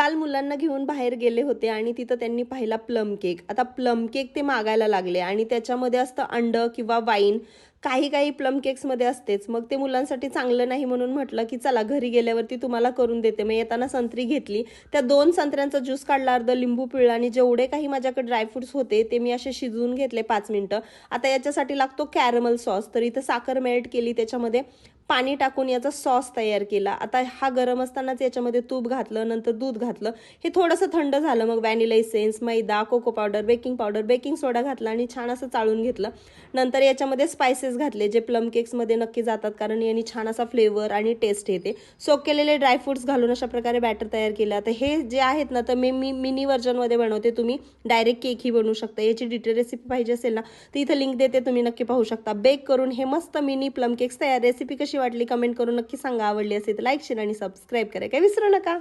काल मुलांना घेऊन बाहेर गेले होते आणि तिथं त्यांनी पाहिला प्लम केक. आता प्लम केक ते मागायला लागले आणि त्याच्यामध्ये असतं अंड किंवा वाईन काही काही प्लम केक्समध्ये असतेच. मग ते मुलांसाठी चांगलं नाही म्हणून म्हटलं की चला घरी गेल्यावरती तुम्हाला करून देते. मग येताना संत्री घेतली. त्या दोन संत्र्यांचा ज्यूस काढला अर्ध लिंबू पिळला आणि जेवढे काही माझ्याकडे ड्रायफ्रुट्स होते ते मी असे शिजवून घेतले पाच मिनटं. आता याच्यासाठी लागतो कॅरमल सॉस तर इथं साखर मेल्ट केली त्याच्यामध्ये पाणी टाकून याचा सॉस तयार केला. आता हा गरम असतानाच याच्यामध्ये तूप घातलं नंतर दूध घातलं. हे थोडंसं थंड झालं. मग व्हॅनिला इसेन्स मैदा cocoa powder baking powder baking soda घातला आणि छान असं चाळून घेतलं. नंतर याच्यामध्ये स्पायसेस घातले जे प्लम केक्समध्ये नक्की जातात कारण यांनी छान असा फ्लेवर आणि टेस्ट येते. सोक केलेले ड्रायफ्रुट्स घालून अशा प्रकारे बॅटर तयार केलं तर हे जे आहेत ना तर मी मी मिनी व्हर्जनमध्ये बनवते. तुम्ही डायरेक्ट केकही बनवू शकता. याची डिटेल रेसिपी पाहिजे असेल ना तर इथं लिंक देते. तुम्ही नक्की पाहू शकता. बेक करून हे मस्त मिनी प्लम केक्स तयार. रेसिपी कशी वाटली कमेंट करून नक्की सांगा. आवडली असेल तर लाईक शेअर आणि सबस्क्राईब करा. काय विसरू नका.